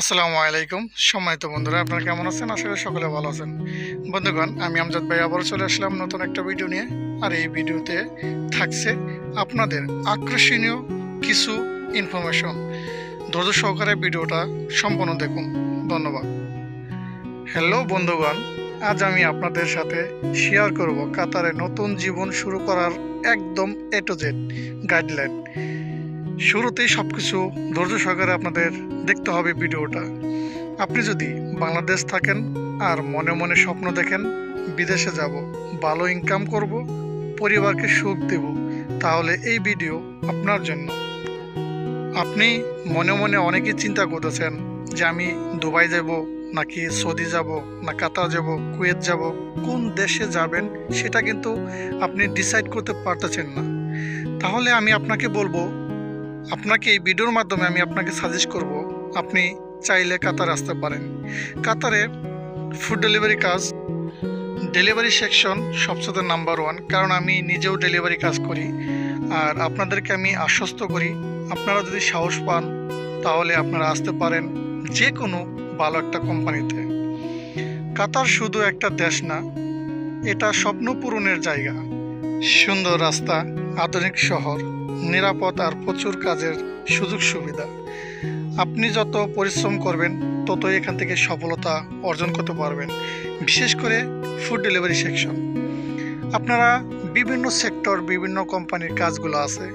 আসসালামু আলাইকুম। সম্মানিত বন্ধুরা, আপনারা কেমন আছেন? আসলে সকলে ভালো আছেন। বন্ধুগণ, আমি আমজাদ ভাই আবারও চলে আসলাম নতুন একটা ভিডিও নিয়ে। আর এই ভিডিওতে থাকছে আপনাদের আকর্ষণীয় কিছু ইনফরমেশন ধৈর্য সহকারে ভিডিওটা সম্পূর্ণ দেখুন। ধন্যবাদ। হ্যালো বন্ধুগণ, আজ আমি আপনাদের সাথে শেয়ার করব কাতারে নতুন জীবন শুরু করার একদম এ টু জেড গাইডলাইন শুরুতেই সব কিছু ধৈর্য সহকারে আপনাদের দেখতে হবে ভিডিওটা। আপনি যদি বাংলাদেশ থাকেন আর মনে মনে স্বপ্ন দেখেন, বিদেশে যাব, ভালো ইনকাম করব, পরিবারকে সুখ দেব, তাহলে এই ভিডিও আপনার জন্য। আপনি মনে মনে অনেকেই চিন্তা করতেছেন যে আমি দুবাই যাব, নাকি সৌদি যাব, না কাতার যাব, কুয়েত যাব, কোন দেশে যাবেন সেটা কিন্তু আপনি ডিসাইড করতে পারতেছেন না। তাহলে আমি আপনাকে বলব আপনাকে এই ভিডিওর মাধ্যমে আমি আপনাকে সাজেস্ট করব, আপনি চাইলে কাতারে আসতে পারেন। কাতারে ফুড ডেলিভারি কাজ ডেলিভারি সেকশন সবচেয়ে নাম্বার ওয়ান কারণ আমি নিজেও ডেলিভারি কাজ করি। আর আপনাদেরকে আমি আশ্বস্ত করি, আপনারা যদি সাহস পান, তাহলে আপনারা আসতে পারেন যে কোনো ভালো একটা কোম্পানিতে। কাতার শুধু একটা দেশ না, এটা স্বপ্ন পূরণের জায়গা। সুন্দর রাস্তা, আধুনিক শহর। নিরাপদ আর প্রচুর কাজের সুযোগ সুবিধা। আপনি যত পরিশ্রম করবেন, ততই এখান থেকে সফলতা অর্জন করতে পারবেন, বিশেষ করে ফুড ডেলিভারি সেকশন আপনারা বিভিন্ন সেক্টর বিভিন্ন কোম্পানির কাজগুলো আছে,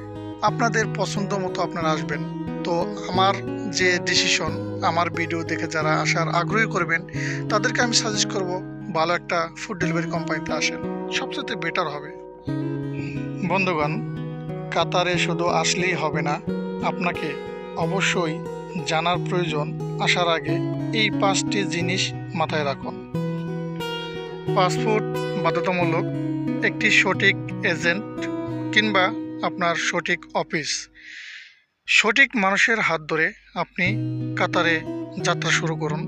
আপনাদের পছন্দ মতো আপনারা আসবেন। তো আমার যে ডিসিশন আমার ভিডিও দেখে যারা আসার আগ্রহী করবেন, তাদেরকে আমি সাজেস্ট করব ভালো একটা ফুড ডেলিভারি কোম্পানিতে আসেন সবচেয়ে বেটার হবে। বন্ধুগণ কাতারে শুধু আসলেই হবে না, আপনাকে অবশ্যই জানার প্রয়োজন আসার আগে এই পাঁচটি জিনিস মাথায় রাখুন। পাসপোর্ট বাধ্যতামূলক, একটি সঠিক এজেন্ট কিংবা আপনার সঠিক অফিস। সঠিক মানুষের হাত ধরে আপনি কাতারে যাত্রা শুরু করুন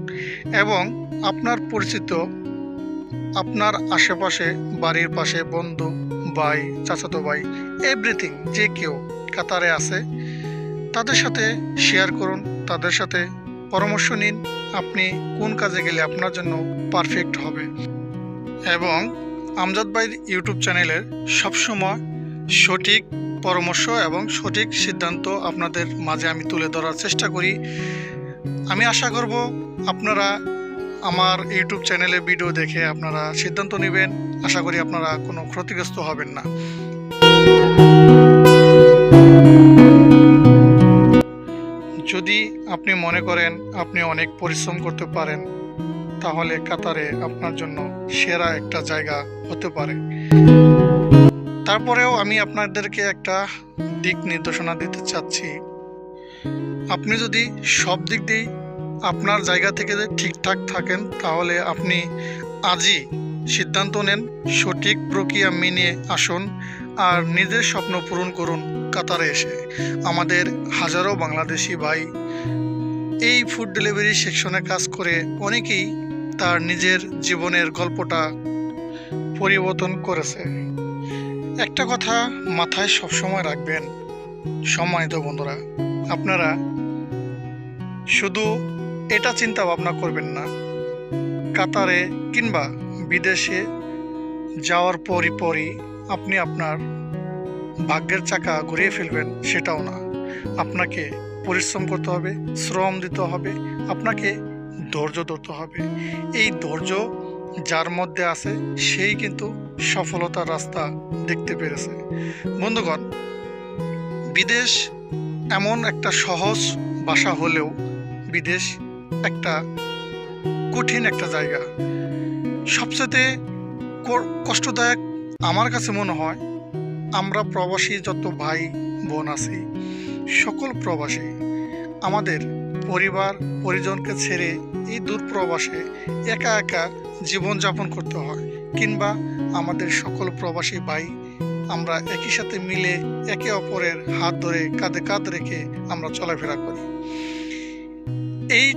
এবং আপনার পরিচিত, আপনার আশেপাশে বাড়ির পাশে বন্ধু ভাই, চাচাতো ভাই এভরিথিং যে কেউ কাতারে আছে, তাদের সাথে শেয়ার করুন, তাদের সাথে পরামর্শ নিন, আপনি কোন কাজে গেলে আপনার জন্য পারফেক্ট হবে। এবং আমজাদ ভাইয়ের ইউটিউব চ্যানেলের সবসময় সঠিক পরামর্শ এবং সঠিক সিদ্ধান্ত আপনাদের মাঝে আমি তুলে ধরার চেষ্টা করি। আমি আশা করব আপনারা আমার ইউটিউব চ্যানেলে ভিডিও দেখে আপনারা সিদ্ধান্ত নেবেন। আশা করি আপনারা কোনো ক্ষতিগ্রস্ত হবেন না। যদি আপনি মনে করেন আপনি অনেক পরিশ্রম করতে পারেন, তাহলে কাতারে আপনার জন্য সেরা একটা জায়গা হতে পারে। তারপরেও আমি আপনাদেরকে একটা দিক নির্দেশনা দিতে চাচ্ছি। আপনি যদি সব দিক দিয়েই আপনার জায়গা থেকে যদি ঠিকঠাক থাকেন, তাহলে আপনি আজই সিদ্ধান্ত নেন, সঠিক প্রক্রিয়া মেনে আসুন আর নিজের স্বপ্ন পূরণ করুন কাতারে এসে। আমাদের হাজারো বাংলাদেশি ভাই এই ফুড ডেলিভারি সেকশনে কাজ করে অনেকেই তার নিজের জীবনের গল্পটা পরিবর্তন করেছে। একটা কথা মাথায় সবসময় রাখবেন, সম্মানিত বন্ধুরা, আপনারা শুধু এটা চিন্তা ভাবনা করবেন না। কাতারে কিংবা বিদেশে যাওয়ার পরই পরই আপনি আপনার ভাগ্যের চাকা ঘুরিয়ে ফেলবেন সেটাও না। আপনাকে পরিশ্রম করতে হবে, শ্রম দিতে হবে, আপনাকে ধৈর্য ধরতে হবে। এই ধৈর্য যার মধ্যে আছে, সেই কিন্তু সফলতার রাস্তা দেখতে পেরেছে। বন্ধুগণ, বিদেশ এমন একটা সহজ ভাষা হলেও বিদেশ একটা কঠিন একটা জায়গা। সবচেয়ে কষ্টদায়ক আমার কাছে মনে হয়, আমরা প্রবাসী যত ভাই বোন আছি, সকল প্রবাসী, আমাদের পরিবার, পরিজনকে ছেড়ে এই দূর প্রবাসে একা একা জীবনযাপন করতে হয়, কিংবা আমাদের সকল প্রবাসী ভাই, আমরা একই সাথে মিলে একে অপরের হাত ধরে, কাঁধে কাঁধ রেখে আমরা চলাফেরা করি। এই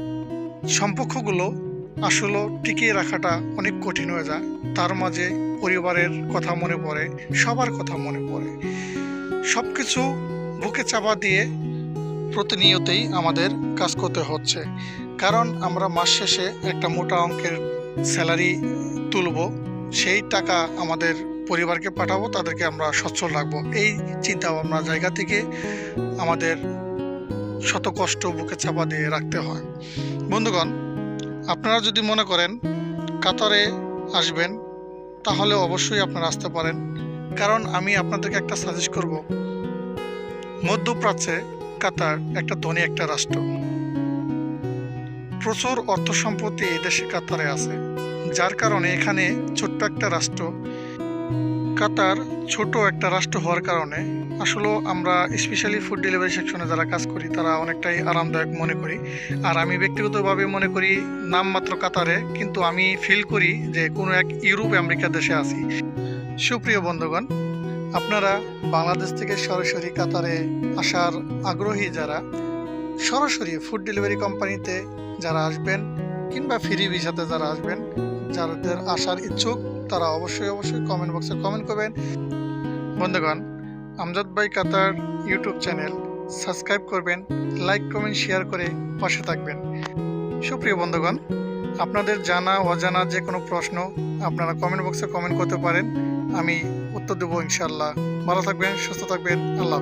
সম্পর্কগুলো আসলে টিকিয়ে রাখাটা অনেক কঠিন হয়ে যায়। তার মাঝে পরিবারের কথা মনে পড়ে, সবার কথা মনে পড়ে। সব কিছু বুকে চাপা দিয়ে প্রতিনিয়তই আমাদের কাজ করতে হচ্ছে। কারণ আমরা মাস শেষে একটা মোটা অঙ্কের স্যালারি তুলব, সেই টাকা আমাদের পরিবারকে পাঠাবো, তাদেরকে আমরা সচ্ছল রাখব। এই চিন্তা ভাবনা জায়গা থেকে আমাদের শত কষ্ট বুকে চাপা দিয়ে রাখতে হয়। বন্ধুগণ, আপনারা যদি মনে করেন কাতারে আসবেন, তাহলে অবশ্যই আপনারা আসতে পারেন। কারণ আমি আপনাদেরকে একটা সাজেস্ট করব। মধ্যপ্রাচ্যে কাতার একটা ধনী একটা রাষ্ট্র। প্রচুর অর্থ সম্পত্তি এই দেশে কাতারে আছে। যার কারণে এখানে ছোট্ট একটা রাষ্ট্র কাতার ছোট একটা রাষ্ট্র হওয়ার কারণে আসলে আমরা স্পেশালি ফুড ডেলিভারি সেকশনে যারা কাজ করি, তারা অনেকটাই আরামদায়ক মনে করি। আর আমি ব্যক্তিগতভাবে মনে করি নামমাত্র কাতারে, কিন্তু আমি ফিল করি যে কোনো এক ইউরোপ আমেরিকা দেশে আছি। সুপ্রিয় বন্ধুগণ, আপনারা বাংলাদেশ থেকে সরাসরি কাতারে আসার আগ্রহী যারা, সরাসরি ফুড ডেলিভারি কোম্পানিতে যারা আসবেন কিংবা ফ্রি ভিসাতে যারা আসবেন, যাদের আসার ইচ্ছুক তারা অবশ্যই অবশ্যই কমেন্ট বক্সে কমেন্ট করবেন। বন্ধুগণ, আমজাদ ভাই কাতার ইউটিউব চ্যানেল সাবস্ক্রাইব করবেন লাইক কমেন্ট শেয়ার করে পাশে থাকবেন। সুপ্রিয় বন্ধুগণ, আপনাদের জানা, অজানা যে কোনো প্রশ্ন আপনারা কমেন্ট বক্সে কমেন্ট করতে পারেন। আমি উত্তর দেবো ইনশাল্লাহ ভালো থাকবেন, সুস্থ থাকবেন। আল্লাহ